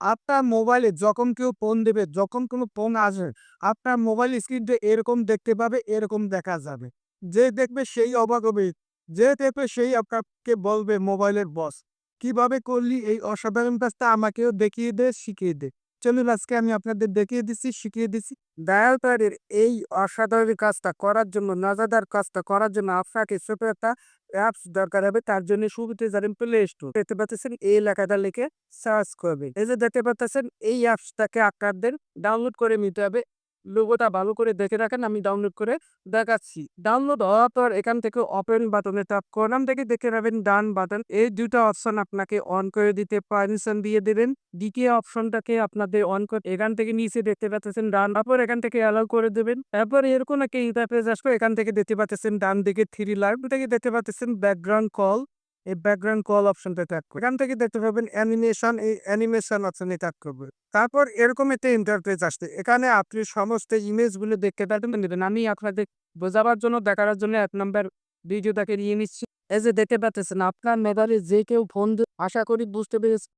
আপনার মোবাইলে যখন কেউ ফোন দেবে, যখন কোনো ফোন আসবে, আপনার মোবাইল স্ক্রিনটা এরকম দেখতে পাবে, এরকম দেখা যাবে। যে দেখবে সেই অবাক হবে। যে দেখবে সেই আপনাকে বলবে মোবাইলের বস। কীভাবে করলি এই অসাধারণ কাজটা আমাকেও দেখিয়ে দে, শিখিয়ে দে। চলুন আজকে আমি আপনাদের দেখিয়ে দিচ্ছি, শিখিয়ে দিচ্ছি। ডায়াল এই অসাধারণ কাজটা করার জন্য, মজাদার কাজটা করার জন্য আপনাকে ছোট একটা অ্যাপস দরকার হবে। তার জন্য শুরুতে যাবেন প্লে স্টোর। দেখতে পাচ্ছেন এই লেখাটা লিখে সার্চ করবেন। এই যে দেখতে পাচ্ছেন এই অ্যাপসটাকে আপনাদের ডাউনলোড করে নিতে হবে। লোগোটা ভালো করে দেখে রাখেন, আমি ডাউনলোড করে দেখাচ্ছি। ডাউনলোড হওয়ার পর এখান থেকে ওপেন বাটনে ট্যাপ করলাম থেকে দেখে নেবেন ডান বাটন। এই দুটো অপশন আপনাকে অন করে দিতে পারমিশন দিয়ে দেবেন। দ্বিতীয় অপশনটাকে আপনাদের অন করে এখান থেকে নিচে দেখতে পাচ্ছেন ডান তারপর এখান থেকে অ্যালাউ করে দেবেন। তারপর এরকম একটা ইন্টারফেস আসবে, এখান থেকে দেখতে পাচ্ছেন ডান দিকে থ্রি লাইন থেকে দেখতে পাচ্ছেন ব্যাকগ্রাউন্ড কল এই ব্যাকগ্রাউন্ড কল অপশনটা ট্যাপ করবে। এখান থেকে দেখতে পাবেন অ্যানিমেশন এই অ্যানিমেশন অপশনে ট্যাপ করবে। তারপর এরকম একটা ইন্টারফেস আসছে। এখানে আপনি সমস্ত ইমেজগুলো দেখতে পাবেন আমি আপনাদের বোঝাবার জন্য, দেখার জন্য এক নম্বর ভিডিও ভিডিওটাকে নিয়ে নিচ্ছি। এই যে দেখতে পাচ্ছেন, আপনার মেবারে যে কেউ ফোন আশা করি বুঝতে পেরেছে